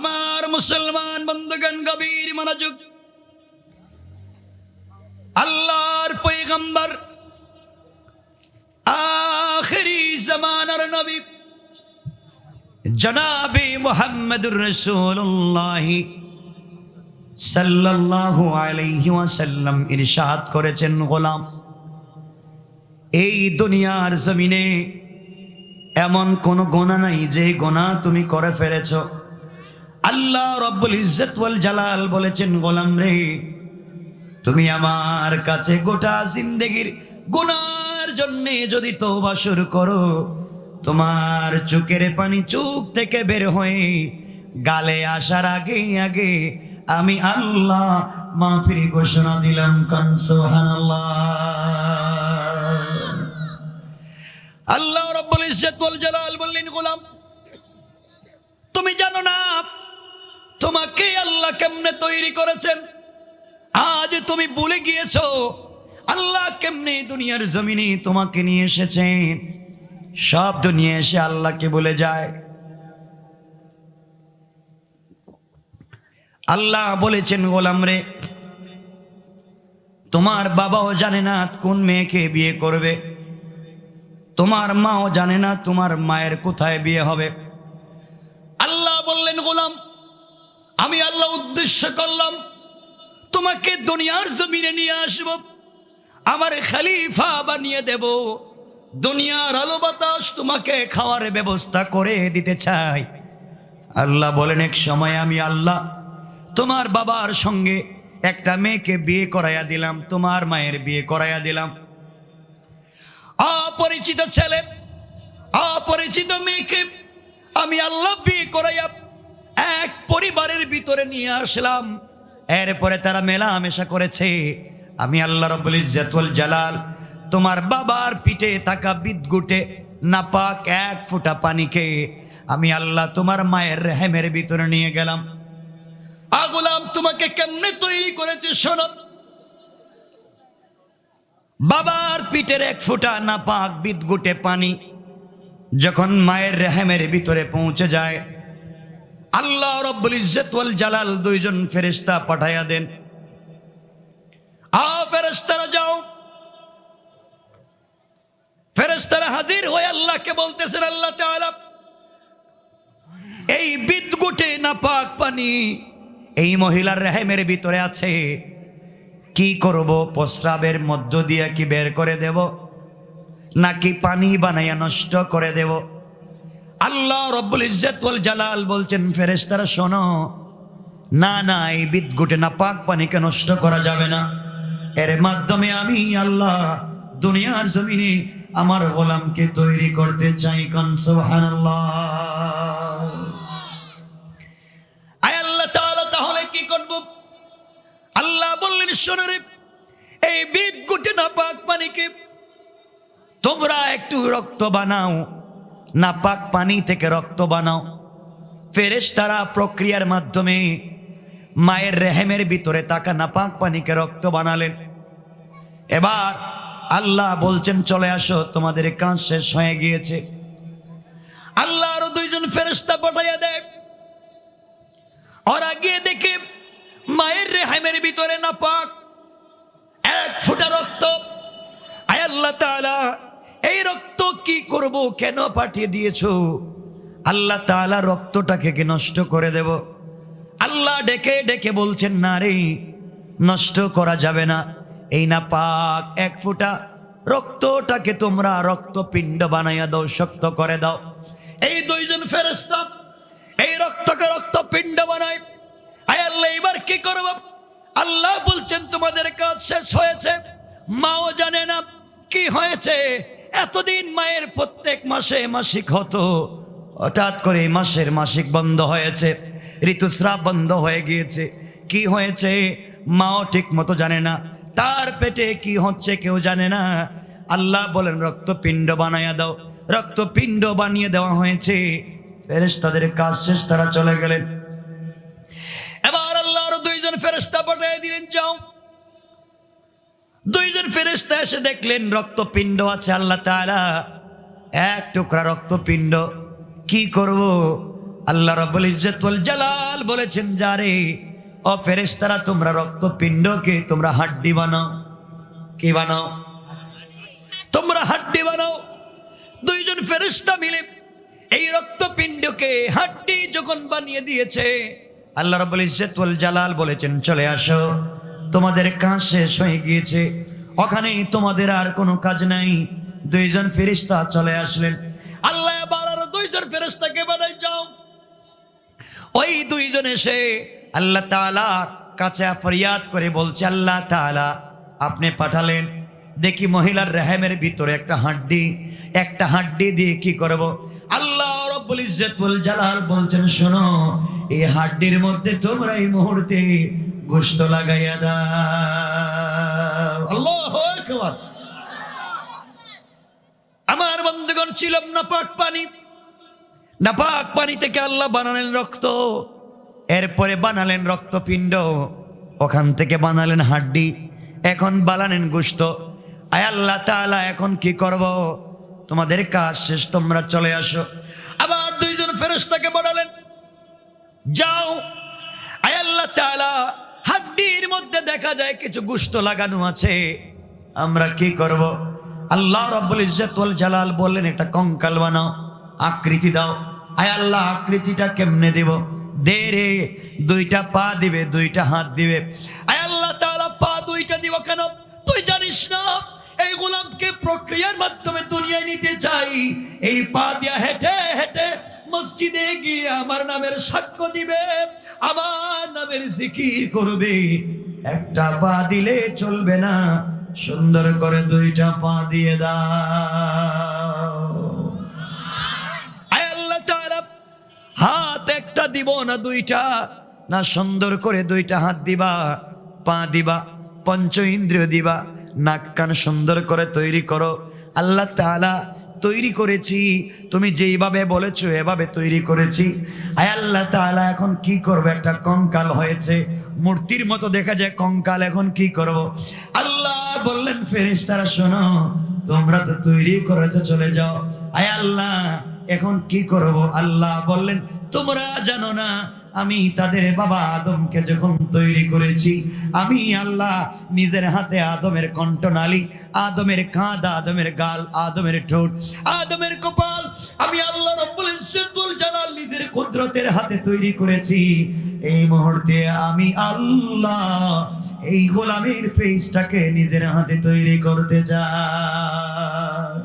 আমার মুসলমান বন্ধুগণ গভীর মনোযোগ। আল্লাহর পৈগম্বর আখেরি জামানার নবী, জনাবে মোহাম্মদুর রসুল্লাহ সাল্লাল্লাহু আলাইহি ইরশাদ করেছেন গোলাম। এই দুনিয়ার জমিনে এমন কোন গোনা নাই যে গোনা তুমি করে ফেলেছ। আল্লাহ রব্বুল ইজ্জত ওয়াল জালাল বলেছেন, গোলাম রে, তুমি আমার কাছে গোটা জিন্দেগির গুনার জন্য যদি তওবা শুরু করো, তোমার চোখের পানি চোখ থেকে বের হয়ে গালে আসার আগে আগে আমি আল্লাহ মাফিরি ঘোষণা দিলাম আল্লাহ রব্বুল ইজ্জত ওয়াল জালাল বললেন, গোলাম, তুমি জানো না তোমাকে আল্লাহ কেমনে তৈরি করেছেন? আজ তুমি ভুলে গিয়েছো, আল্লাহ কেমনে দুনিয়ার জমিনে তোমাকে নিয়ে এসেছেন? সব দুনিয়া এসে আল্লাহকে বলে যায়। আল্লাহ বলেছেন, গোলাম রে, তোমার বাবাও জানে না কোন মেয়েকে বিয়ে করবে। তোমার মাও জানে না তোমার মায়ের কোথায় বিয়ে হবে। আল্লাহ বললেন, গোলাম আমি আল্লাহ উদ্দেশ্য করলাম, তোমাকে দুনিয়ার জমিনে নিয়ে আসব, আমার খালিফা বানিয়ে দেব, দুনিয়ার আলো বাতাস তোমাকে খাওয়ার ব্যবস্থা করে দিতে চাই। আল্লাহ বলেন, এক সময় আমি আল্লাহ, তোমার বাবার সঙ্গে একটা মেয়েকে বিয়ে করাইয়া দিলাম, তোমার মায়ের বিয়ে করাইয়া দিলাম। অপরিচিত ছেলে, অপরিচিত মেয়েকে আমি আল্লাহ বিয়ে করাইয়া এক পরিবারের ভিতরে নিয়ে আসলাম। এরপরে তারা মেলামেশা করেছে। আমি আল্লাহ রব্বুল ইজ্জাতুল জালাল, তোমার বাবার পিঠে থাকা বিদ্যুটে নাপাক এক ফোঁটা পানিকে আমি আল্লাহ তোমার মায়ের রেহেমের ভিতরে নিয়ে গেলাম। আগুলাম তোমাকে কেমনে তৈরি করেছে শোনো। বাবার পিঠের এক ফোঁটা নাপাক বিদ্যুটে পানি যখন মায়ের রেহেমের ভিতরে পৌঁছে যায় আল্লাহ রব্বুল ইজ্জত ওয়াল জালাল দুইজন ফেরেশতা পাঠাইয়া দেন। আ ফেরেশতারা যাও। ফেরেশতারা হাজির হয়ে আল্লাহকে বলতেছেন, আল্লাহ তাআলা, এই বিদ্যুটে নাপাক পানি এই মহিলার রেহেমের ভিতরে আছে। কি করব? প্রস্রাবের মধ্য দিয়ে কি বের করে দেব? নাকি পানি বানাইয়া নষ্ট করে দেব? আল্লাহ রব্বুল ইজ্জত ওয়াল জালাল বলছেন, ফেরেশতারা, শোনো, না না, এই বিদ্যুটে না পাক পানিকে নষ্ট করা যাবে না। এর মাধ্যমে আমি আল্লাহ দুনিয়ার জমিনে আমার গোলামকে তৈরি করতে চাই, কান সুবহানাল্লাহ। আয় আল্লাহ তাহলে কি করব? আল্লাহ বললেন, শোনো রে, এই বিদ্যুটে না পাক পানিকে তোমরা একটু রক্ত বানাও। নাপাক পানি থেকে রক্ত বানাও। ফেরেশতারা প্রক্রিয়ার মাধ্যমে মায়ের রেহেমের ভিতরে তাকা নাপাক পানিকে রক্ত বানালেন। এবার আল্লাহ বলছেন, চলে আসো, তোমাদের কাজ শেষ হয়ে গিয়েছে। আল্লাহ আরও দুইজন ফেরেশতা পাঠাইয়া দেয়। ওরা গিয়ে দেখে মায়ের রেহেমের ভিতরে নাপাক, এক ফোঁটা রক্ত। আয় আল্লাহ তাআলা এই রক্ত কি করব, কেন পাঠিয়ে দিয়েছ? আল্লাহ তাআলা রক্তটাকে কি নষ্ট করে দেব? আল্লাহ ডেকে ডেকে বলছেন, না রে, নষ্ট করা যাবে না। এই না পাক, এক ফোঁটা রক্তটাকে তোমরা রক্তপিণ্ড বানাইয়া দাও, শক্ত করে দাও। এই দুইজন ফেরেস্তা এই রক্তকে রক্তপিণ্ড বানায়। আয় আল্লাহ, এবার কি করব? আল্লাহ বলছেন, তোমাদের কাজ শেষ হয়েছে। মাও জানে না কি হয়েছে। এতদিন মায়ের প্রত্যেক মাসে মাসিক হতো। হঠাৎ করে মাসের মাসিক বন্ধ হয়েছে, ঋতুস্রাব বন্ধ হয়ে গিয়েছে। কি হয়েছে? মাও ঠিক মতো জানে না। তার পেটে কি হচ্ছে কেউ জানে না। আল্লাহ বলেন, রক্তপিণ্ড বানাইয়া দাও। রক্তপিণ্ড বানিয়ে দেওয়া হয়েছে। ফেরেশ তাদের কাজ শেষ, তারা চলে গেলেন। এবার আল্লাহ আরও দুইজন ফেরেস্তা দুইজন ফেরেস্তা এসে দেখলেন, রক্তপিণ্ড আছে আল্লাহ তাআলা। এক টুকরা রক্তপিণ্ড, কি করব? আল্লাহ রব্বুল ইজ্জতুল জালাল বলেছেন যারে ও ফেরেশতারা, তোমরা রক্তপিণ্ডকে, তোমরা হাড্ডি বানাও। কি বানাও? তোমরা হাড্ডি বানাও। দুইজন ফেরেশতা মিলে এই রক্তপিণ্ডকে হাড্ডি যখন বানিয়ে দিয়েছে, আল্লাহ রব্বুল ইজ্জতুল জালাল বলেছেন, চলে আসো। তোমাদের কাজ শেষ হয়ে গিয়েছে। ওখানে তোমাদের আর কোনো কাজ নাই। দুইজন ফেরেশতা চলে আসলেন। আল্লাহ এবার দুইজন ফেরেশতাকে বানাই যাও। ওই দুইজন এসে আল্লাহ তাআলার কাছে ফরিয়াদ করে বলছে, আল্লাহ তাআলা, আপনি পাঠালেন। দেখি মহিলার রেহেমের ভিতরে একটা হাড্ডি। একটা হাড্ডি দিয়ে কি করব? আল্লাহ রব্বুল ইজ্জতুল জালাল বলছেন, শোনো, এই হাড্ডির মধ্যে তোমরা এই মুহূর্তে গোশত লাগাইয়া দাও। আল্লাহু আকবার। আমার বন্ধুগণ ছিলাম না পাক পানি। নাপাক পানি থেকে আল্লাহ বানালেন রক্ত। এরপরে বানালেন রক্তপিণ্ড। ওখান থেকে বানালেন হাড্ডি। এখন বানালেন গুস্ত আয় আল্লাহ তাআলা, এখন কি করব? তোমাদের কাজ শেষ, তোমরা চলে আসো। ফেরেশতাকে বানালেন যাও। আল্লাহ তাআলা, হাড্ডির মধ্যে দেখা যায় কিছু গুস্ত লাগানো আছে। আমরা কি করব? আল্লাহ রব্বুল ইজ্জতুল জালাল বললেন, একটা কঙ্কাল বানাও, আকৃতি দাও। আয় আল্লাহ, আকৃতিটা কেমনে দেব? দে রে, দুইটা পা দিবে, দুইটা হাত দিবে। আয় আল্লাহ তাআলা, পা দুইটা দিব কেন? তুই জানিস না, এই গোলামকে প্রক্রিয়ার মাধ্যমে দুনিয়ায় নিতে চাই। এই পা দিয়া হেঁটে হেঁটে মসজিদে গিয়ে আমার নামের সাক্ষ্য দিবে, আমার নামের জিকির করবে। একটা পা দিলে চলবে না, সুন্দর করে দুইটা পা দিয়ে দাও। আল্লাহ হাত একটা দিব না দুইটা, না সুন্দর করে দুইটা হাত দিবা, পা দিবা, পঞ্চ ইন্দ্রিয় দিবা, নাক কান সুন্দর করে তৈরি করো। আল্লাহ তাআলা তৈরি করেছি। তুমি যেইভাবে বলেছ, এভাবে তৈরি করেছি। আয় আল্লাহ তাআলা, এখন কি করবে? একটা কঙ্কাল হয়েছে। মূর্তির মতো দেখা যায় কঙ্কাল, এখন কি করব? আল্লাহ বললেন, ফেরেশতারা, শোনো, তোমরা তো তৈরি করেছ, চলে যাও। আয় আল্লাহ, এখন কি করব? আল্লাহ বললেন, তোমরা জানো না আমি তাদের বাবা আদমকে যখন তৈরি করেছি, আমি আল্লাহ নিজের হাতে আদমের কণ্ঠনালী, আদমের কাঁধ, আদমের গাল, আদমের ঠোঁট, আদমের কপাল, আমি আল্লাহ রব্বুল ইজ্জতুল নিজের কুদরতের হাতে তৈরি করেছি। এই মুহূর্তে আমি আল্লাহ এই গোলামের ফেসটাকে নিজের হাতে তৈরি করতে চাই।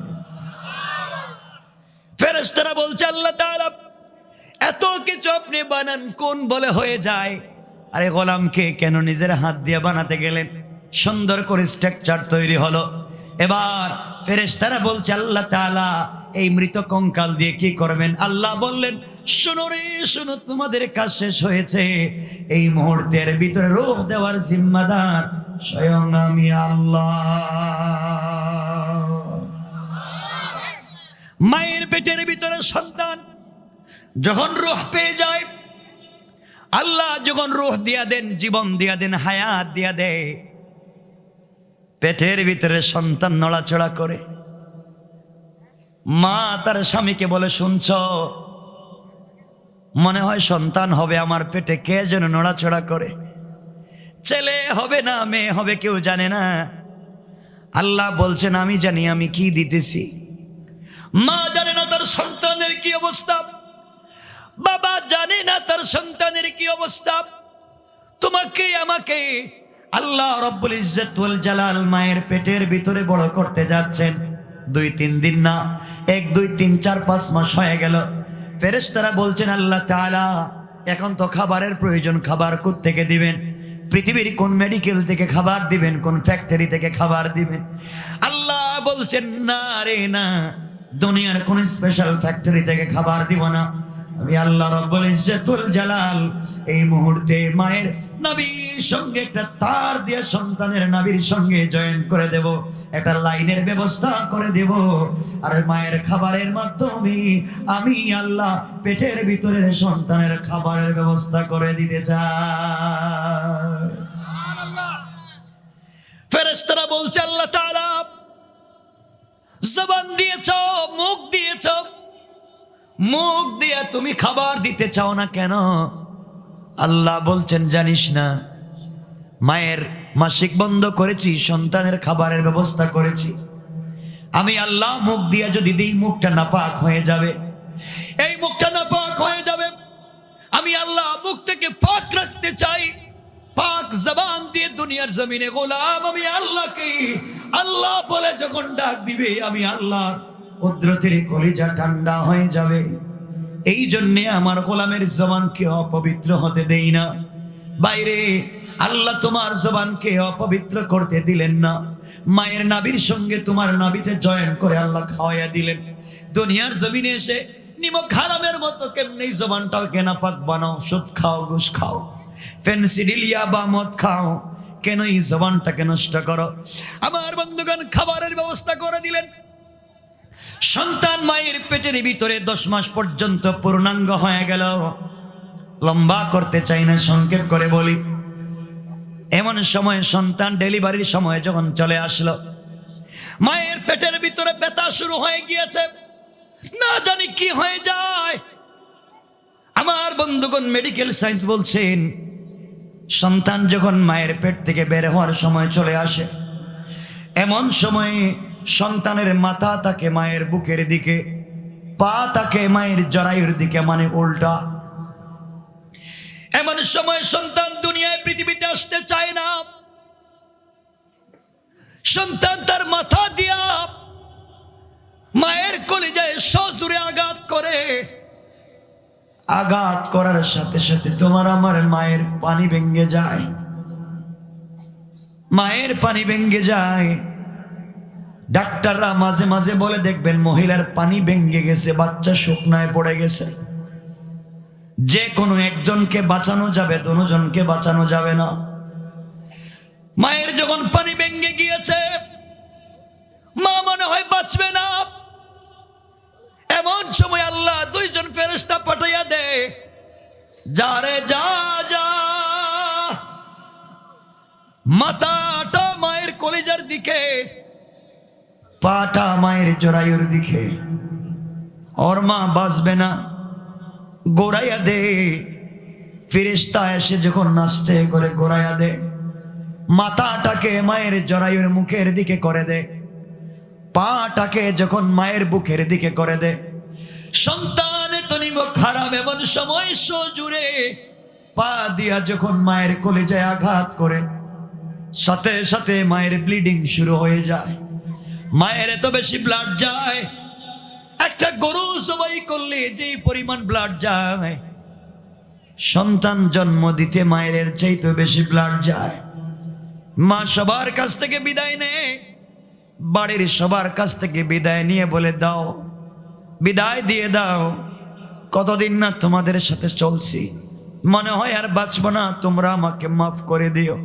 ফেরেশতারা বলছে, আল্লাহ তাআলা এত কিছু আপনি বানান, কোন বলে হয়ে যায়? আরে গোলামকে কেন নিজের হাত দিয়ে বানাতে গেলেন? সুন্দর করে স্ট্রাকচার তৈরি হলো। এবার ফেরেশতারা বলছে, আল্লাহ তাআলা এই মৃত কঙ্কাল দিয়ে কি করবেন? আল্লাহ বললেন, শোনো রে, শোনো, তোমাদের কাজ শেষ হয়েছে। এই মুহূর্তের ভিতরে রোহ দেওয়ার জিম্মাদার স্বয়ং আমি আল্লাহ। মায়ের পেটের ভিতরে সন্তান যখন রুহ পেয়ে যায়, আল্লাহ যখন রুহ দিয়া দেন, জীবন দিয়া দেন, হায়াত দিয়া দেয়, পেটের ভিতরে সন্তান নড়াচড়া করে। মা তার স্বামীকে বলে, শুনছ, মনে হয় সন্তান হবে আমার পেটে, কে যেন নড়াচড়া করে? ছেলে হবে না, মেয়ে হবে, কেউ জানে না। আল্লাহ বলছেন, আমি জানি, আমি কি দিতেছি? মা জানে না তার সন্তানের কি অবস্থা। বাবা জানে না তার সন্তানের কি অবস্থা। তোমাকে, আমাকে আল্লাহ রব্বুল ইজ্জতুল জালাল মায়ের পেটের ভিতরে বড় করতে যাচ্ছেন। দুই, তিন দিন না, এক, দুই, তিন, চার, পাঁচ মাস হয়ে গেল। ফেরেশতারা বলছেন, আল্লাহ তাআলা, এখন তো খাবারের প্রয়োজন, খাবার থেকে দিবেন? পৃথিবীর কোন মেডিকেল থেকে খাবার দিবেন, কোন ফ্যাক্টরি থেকে খাবার দিবেন? আল্লাহ বলছেন, না রে, না। দুনিয়ার কোন স্পেশাল ফ্যাক্টরি থেকে খাবার দিব না। আমি আল্লাহ রব্বুল ইজ্জতুল জালাল এই মুহূর্তে মায়ের নবীর সঙ্গে একটা তার দিয়ে সন্তানের নবীর সঙ্গে জয়েন করে দেব, একটা লাইনের ব্যবস্থা করে দেব। আর মায়ের খাবারের মাধ্যমে আমি আল্লাহ পেটের ভিতরে সন্তানের খাবারের ব্যবস্থা করে দিতে চাই। বলছে, আল্লাহ তাআলা, জবান দিয়েছ, মুখ দিয়েছ মুখ দিয়ে তুমি খাবার দিতে চাও না কেন? আল্লাহ বলছেন, জানিস না, মায়ের মাসিক বন্ধ করেছি, সন্তানের খাবারের ব্যবস্থা করেছি। আমি আল্লাহ মুখ দিয়ে যদি দিই, মুখটা নাপাক হয়ে যাবে। এই মুখটা নাপাক হয়ে যাবে। আমি আল্লাহ মুখটাকে পাক রাখতে চাই। পাক জবান দিয়ে দুনিয়ার জমিনে গোলাম আমি আল্লাহকে। আল্লাহ বলে যখন ডাক দিবে, আমি আল্লাহ কুদরতের কলিজা ঠান্ডা হয়ে যাবে। এই জন্যে আমার গোলামের জবানকে অপবিত্র হতে দেই না। বাইরে, আল্লাহ তোমার জবানকে অপবিত্র করতে দিলেন না। মায়ের নাবির সঙ্গে তোমার নাবিতে জয়েন করে আল্লাহ খাওয়াইয়া দিলেন। দুনিয়ার জমিনে এসে নিমক হারামের মতো কেমনি জবানটাও কেনা পাক বানাও, সুদ খাও, ঘুষ খাও। ফেন্সিডিলিয়া বা মদ খাও কেন এই জবানটাকে নষ্ট করো। আমার বন্ধুগণ, খাবারের ব্যবস্থা করে দিলেন। সন্তান মায়ের পেটের ভিতরে দশ মাস পর্যন্ত পূর্ণাঙ্গ হয়ে গেল। লম্বা করতে চাই না, সংক্ষেপ করে বলি। এমন সময় সন্তান ডেলিভারির সময় যখন চলে আসলো, মায়ের পেটের ভিতরে ব্যথা শুরু হয়ে গিয়েছে। না জানি কি হয়ে যায়। আমার বন্ধুগণ মেডিকেল সায়েন্স বলছেন, সন্তান যখন মায়ের পেট থেকে বের হওয়ার সময় চলে আসে, এমন সময়ে সন্তানের মাথা তাকে মায়ের বুকের দিকে, পা তাকে মায়ের জরায়ুর দিকে মানে উল্টা। এমন সময় সন্তান দুনিয়ায়, পৃথিবীতে আসতে চায় না। সন্তান তার মাথা দিয়া মায়ের কলিজায় সজুরে আঘাত করে। আঘাত করার সাথে সাথে তোমার আমার মায়ের পানি ভেঙ্গে যায়। মায়ের পানি ভেঙ্গে যায়। ডাক্তাররা মাঝে মাঝে বলে, দেখবেন মহিলার পানি ভেঙ্গে গেছে, বাচ্চা শুকনায় পড়ে গেছে। যে কোনো একজনকে বাঁচানো যাবে, দুজনকে বাঁচানো যাবে না। মায়ের যখন পানি ভেঙ্গে গিয়েছে, মা মনে হয় বাঁচবে না। এমন সময় আল্লাহ দুইজন ফেরেস্তা পাঠাইয়া দে যারে যা যা। মাথাটা মায়ের কলিজার দিকে পাটা মায়ের জরায়ুর দিকে। ওর মা বাঁচবে না, গোড়াইয়া দে। ফিরিস্তা এসে যখন নাচতে করে গোড়াইয়া দে, মাথাটাকে মায়ের জরায়ুর মুখের দিকে করে দে। পাটাকে যখন মায়ের বুকের দিকে করে দে। সন্তান তো তনিব খারাপ, এমন সময় সজুরে পা দিয়া যখন মায়ের কলেজায় আঘাত করে, সাথে সাথে মায়ের ব্লিডিং শুরু হয়ে যায়। মায়ের এত বেশি ব্লাড যায়। একটা গরু সবাই করলে যেই পরিমাণ ব্লাড যায়, সন্তান জন্ম দিতে মায়ের চাইতে বেশি ব্লাড যায়। মা সবার কাছ থেকে বিদায় নেয়, বাড়ির সবার কাছ থেকে বিদায় নিয়ে বলে, দাও, বিদায় দিয়ে দাও, কতদিন না তোমাদের সাথে চলছি। মনে হয় আর বাঁচবো না, তোমরা আমাকে মাফ করে দিও।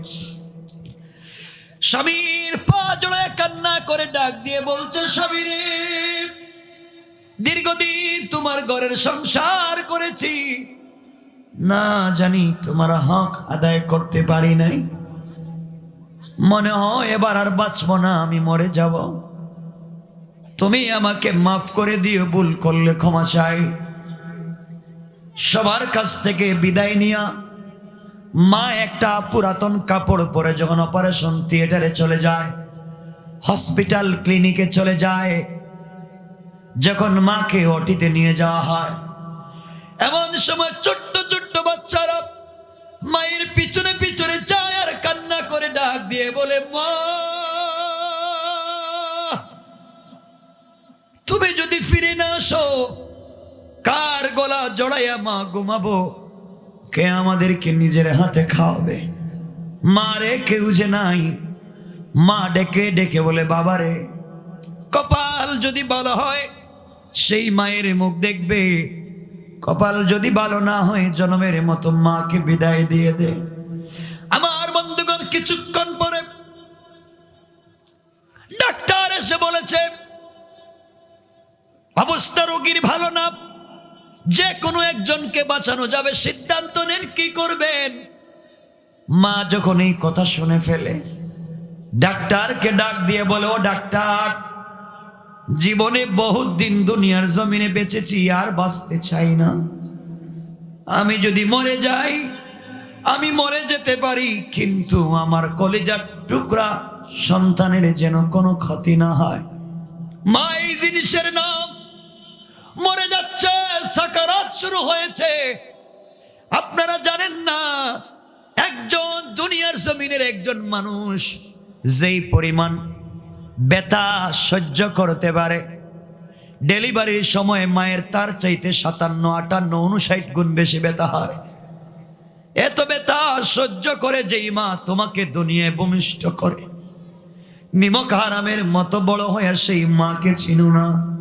স্বামীর পা জোড়ে কান্না করে ডাক দিয়ে বলছে, স্বামী রে, দীর্ঘদিন তোমার ঘরের সংসার করেছি। না জানি তোমার হক আদায় করতে পারি নাই। মনে হয় এবার আর বাঁচবো না, আমি মরে যাব। তুমি আমাকে মাফ করে দিও, ভুল করলে ক্ষমা চাই। সবার কাছ থেকে বিদায় নিয়া মা একটা পুরাতন কাপড় পরে যখন অপারেশন থিয়েটারে চলে যায়, হসপিটাল ক্লিনিকে চলে যায়, যখন মাকে ওটিতে নিয়ে যাওয়া হয়, এমন সময় ছোট্ট ছোট্ট বাচ্চারা মায়ের পিছনে পিছনে যায় আর কান্না করে ডাক দিয়ে বলে, মা, তুমি যদি ফিরে না আসো, কার গলা জড়াইয়া মা ঘুমাবো? কে আমাদেরকে নিজের হাতে খাওয়াবে? মা রে, কেউ যে নাই। মা ডেকে ডেকে বলে বাবারে কপাল যদি ভালো হয়, সেই মায়ের মুখ দেখবে। কপাল যদি ভালো না হয়, জন্মের মতো মাকে বিদায় দিয়ে দে। আমার বন্ধুগণ, কিছুক্ষণ পরে ডাক্তার এসে বলেছে, অবস্থা রোগীর ভালো না। যে কোনো একজনকে বাঁচানো যাবে, সিদ্ধান্ত নেন কি করবেন। মা যখন এই কথা শুনে ফেলে, ডাক্তারকে ডাক দিয়ে বলে, ও ডাক্তার, জীবনে বহুত দিন দুনিয়ার জমিনে বেঁচেছি, আর বাঁচতে চাই না। আমি যদি মরে যাই, আমি মরে যেতে পারি, কিন্তু আমার কলেজার টুকরা সন্তানের যেন কোনো ক্ষতি না হয়। মা এই জিনিসের নাম মরে যাচ্ছে, সাকারাত শুরু হয়েছে। আপনারা জানেন না, একজন দুনিয়ার জমিনের একজন মানুষ যেই পরিমাণ ব্যথা সহ্য করতে পারে, ডেলিভারির সময় মায়ের তার চাইতে সাতান্ন, আটান্ন, উনষাট গুণ বেশি ব্যথা হয়। এত ব্যথা সহ্য করে যেই মা তোমাকে দুনিয়ায় ভূমিষ্ঠ করে। নিমক হারামের মতো বড় হয়ে সেই মাকে চিনু না।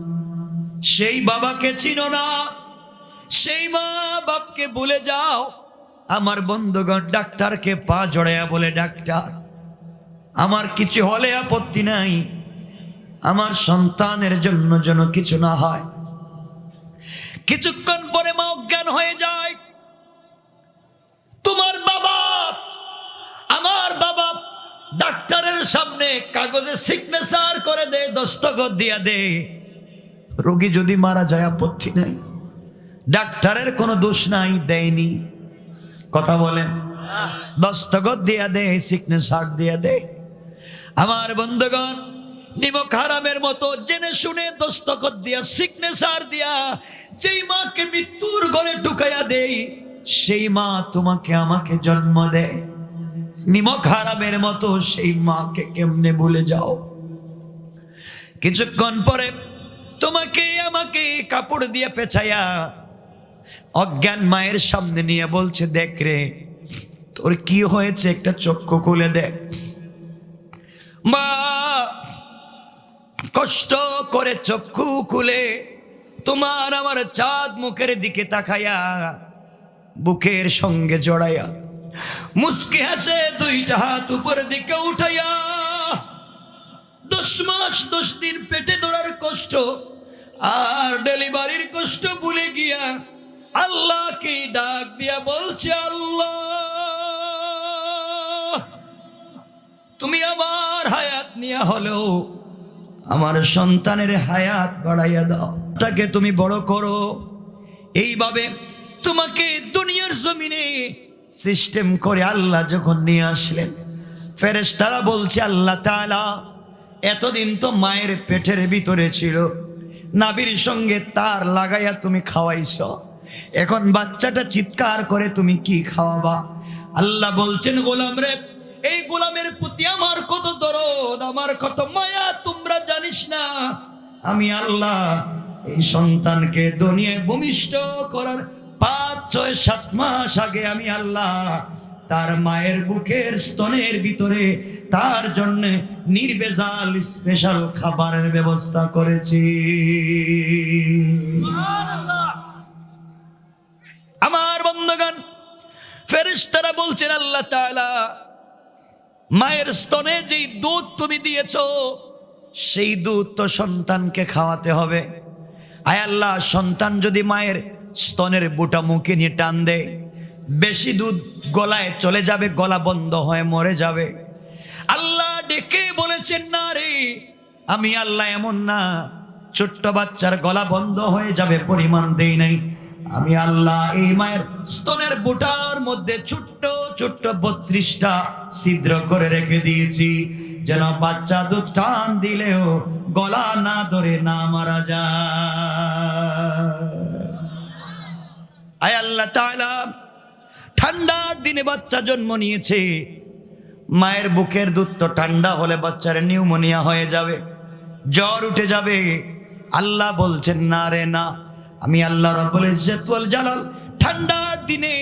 সেই বাবাকে চিনো না। সেই মা বাপকে ভুলে যাও, আমার বন্ধুগণ ডাক্তারকে পা জড়াইয়া বলে, ডাক্তার, আমার কিছু হলে আপত্তি নাই। আমার সন্তানের জন্য যেন কিছু না হয়। কিছুক্ষণ পরে মা অজ্ঞান হয়ে যায়। তোমার বাবা, আমার বাবা ডাক্তারের সামনে কাগজে সিগনেচার করে দে, দস্তখত দিয়া দে। রোগী যদি মারা যায় আপত্তি নাই। ডাক্তারের কোনো দোষ নাই, দেয়নি। কথা বলেন। দস্তখত দিয়া দেয় দে সিগনেচার দিয়া দে। আমার বন্ধুগণ, নিমক হারামের মতো জেনে শুনে দস্তখত দিয়া সিগনেচার দিয়া যেই মাকে মৃত্যুর ঘরে ঢুকাইয়া দেই, সেই মা তোমাকে আমাকে জন্ম দেয়। নিমক হারামের মতো সেই মাকে কেমনে ভুলে যাও? কিছুক্ষণ পরে তোমাকে আমাকে কাপড় দিয়ে পেছাইয়া অজ্ঞান মায়ের সামনে নিয়ে বলছে, দেখ রে, তোর কি হয়েছে? একটা চক্ষু খুলে দেখ। মা, কষ্ট করে চক্ষু খুলে তোমার আমার চাঁদ মুখের দিকে তাকাইয়া বুকের সঙ্গে জড়াইয়া মুসকে হাসে দুইটা হাত উপরের দিকে উঠাইয়া দশ মাস দশ দিন পেটে ধরার কষ্ট আর ডেলিভারির কষ্ট ভুলে গিয়া আল্লাহকে ডাক দিয়া বলছে, আল্লাহ, তুমি আমার হায়াত নিয়ে হলেও আমার সন্তানের হায়াত বাড়াইয়া দাও। তাকে তুমি বড় করো। এইভাবে তোমাকে দুনিয়ার জমিনে সিস্টেম করে আল্লাহ যখন নিয়ে আসলেন ফেরেশ তারা বলছে, আল্লাহ তাআলা, এতদিন তো মায়ের পেটের ভিতরে ছিল। নাবির সঙ্গে তার লাগাইয়া তুমি খাওয়াইছ। এখন বাচ্চাটা চিৎকার করে তুমি কি খাওয়াবা? আল্লাহ বলছেন, গোলাম রে, এই গোলামের প্রতি আমার কত দরদ, আমার কত মায়া, তোমরা জানিস না, আমি আল্লাহ এই সন্তানকে দুনিয়ায় ভূমিষ্ঠ করার পাঁচ, ছয়, সাত মাস আগে আমি আল্লাহ তার মায়ের বুকের স্তনের ভিতরে তার জন্য নির্বেজাল স্পেশাল খাবারের ব্যবস্থা করেছি। আমার বন্ধগান ফেরেশতারা বলছেন, আল্লাহ তাআলা, মায়ের স্তনে যেই দুধ তুমি দিয়েছ, সেই দুধ তো সন্তানকে খাওয়াতে হবে। আয় আল্লাহ, সন্তান যদি মায়ের স্তনের বুটা মুখে নিয়ে টান দেয় বেশি দুধ গলায় চলে যাবে, গলা বন্ধ হয়ে মরে যাবে। আল্লাহ ডেকে বলেছেন, না রে, আমি আল্লাহ এমন না। ছোট্ট বাচ্চার গলা বন্ধ হয়ে যাবে, পরিমাণ দেই নাই। আমি আল্লাহ এই মায়ের স্তনের বুটার মধ্যে ছোট্ট ছোট্ট বত্রিশটা ছিদ্র করে রেখে দিয়েছি। যেন বাচ্চা দুধ টান দিলেও গলা না ধরে না মারা যায়। আয় আল্লাহ তাআলা ঠান্ডার দিনে বাচ্চা জন্ম নিয়েছে। মায়ের বুকের দুধ তো ঠান্ডা হলে বাচ্চার নিউমোনিয়া হয়ে যাবে, জ্বর উঠে যাবে। আল্লাহ বলছেন, না রে, না। আমি আল্লাহ রব্বুল জালাল। ঠান্ডার দিনে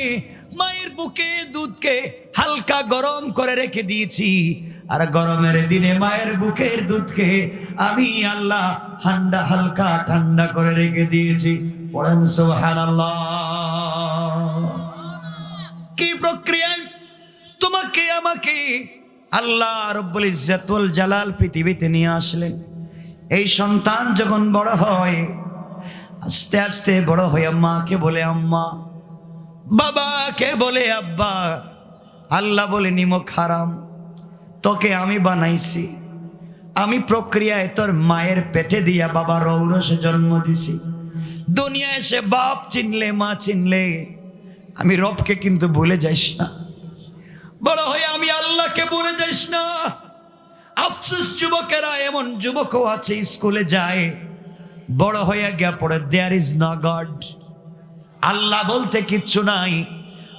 মায়ের বুকে দুধকে হালকা গরম করে রেখে দিয়েছি। আর গরমের দিনে মায়ের বুকের দুধকে আমি আল্লাহ ঠান্ডা হালকা, ঠান্ডা করে রেখে দিয়েছি। পড়েন সুবহানাল্লাহ। কি প্রক্রিয়ায়? তোমাকে, আমাকে আল্লাহ রব্বুল ইজ্জাতুল জালাল পৃথিবীতে নিয়ে আসলেন। এই সন্তান যখন বড় হয়, আস্তে আস্তে বড় হয়ে মাকে বলে, আম্মা। বাবাকে বলে, আব্বা, আল্লাহ বলে, নিমক হারাম। তোকে আমি বানাইছি। আমি প্রক্রিয়ায় তোর মায়ের পেটে দিয়া বাবা রৌরসে জন্ম দিছি। দুনিয়া এসে বাপ চিনলে, মা চিনলে আমি রবকে কিন্তু ভুলে যাইস না। বড় হয়ে আমি আল্লাহকে ভুলে যাইস না। আফসোস, যুবকেরা, এমন যুবকও আছে, স্কুলে যায়, বড় হয়ে গিয়া পড়ে দেয়ার ইজ না গড আল্লাহ বলতে কিচ্ছু নাই।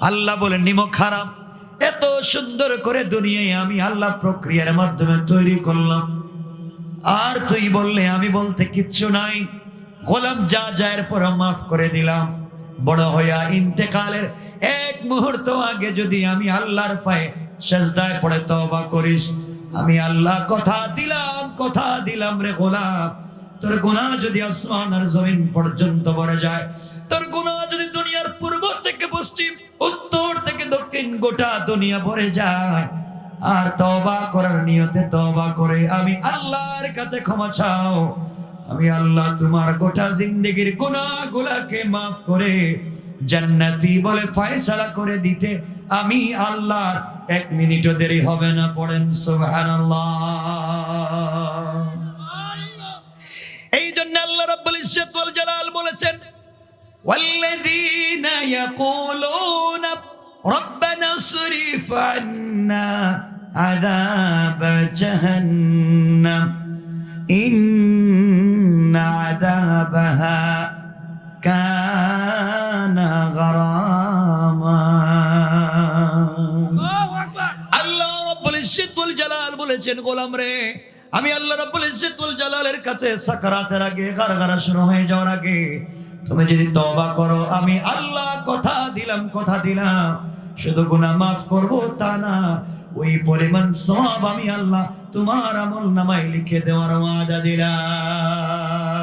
আল্লাহ বলে, নিম খারাপ। এত সুন্দর করে দুনিয়ায় আমি আল্লাহ প্রক্রিয়ার মাধ্যমে তৈরি করলাম। আর তুই বললে, আমি বলতে কিচ্ছু নাই। গোলাম যা যায়ের পর মাফ করে দিলাম। বড় হইয়া ইন্তেকালের এক মুহূর্ত আগে যদি আমি আল্লাহর পায়ে সেজদায় পড়ে তওবা করিস, আমি আল্লাহ কথা দিলাম কথা দিলাম রে গোলাম। তোর গুণা যদি আসমান আর জমিন পর্যন্ত বড় যায়, তোর গুণা যদি দুনিয়ার পূর্ব থেকে পশ্চিম, উত্তর থেকে দক্ষিণ গোটা দুনিয়া ভরে যায়। আর তবা করার নিয়তে তবা করে আমি আল্লাহর কাছে ক্ষমা চাও। আমি আল্লাহ তোমার গোটা জিন্দগির গুনাহগুলাকে মাফ করে জান্নাতি বলে ফয়সালা করে দিতে আমি আল্লাহ এক মিনিটও দেরি হবে না পড়েন সুবহানাল্লাহ এই জন্য আল্লাহ রাব্বুল ইজ্জত ওয়াল জালাল বলেছেন والذين يقولون ربنا اصرف عنا عذاب جهنم إن আদাবাহা কানা গরামা আল্লাহ রব্বুল ইজ্জতুল জালাল বলেছেন গোলাম রে আমি আল্লাহ রব্বুল ইজ্জতুল জালালের কাছে সাকারাতের আগে গারগারা শুরু হয়ে যাওয়ার আগে তুমি যদি তওবা করো আমি আল্লাহ কথা দিলাম কথা দিলাম। শুধু গুনাহ মাফ করব তা না ওই পরিমাণ সব আমি আল্লাহ তোমার আমল নামায় লিখে দেওয়ার ওয়াদা দিলাম।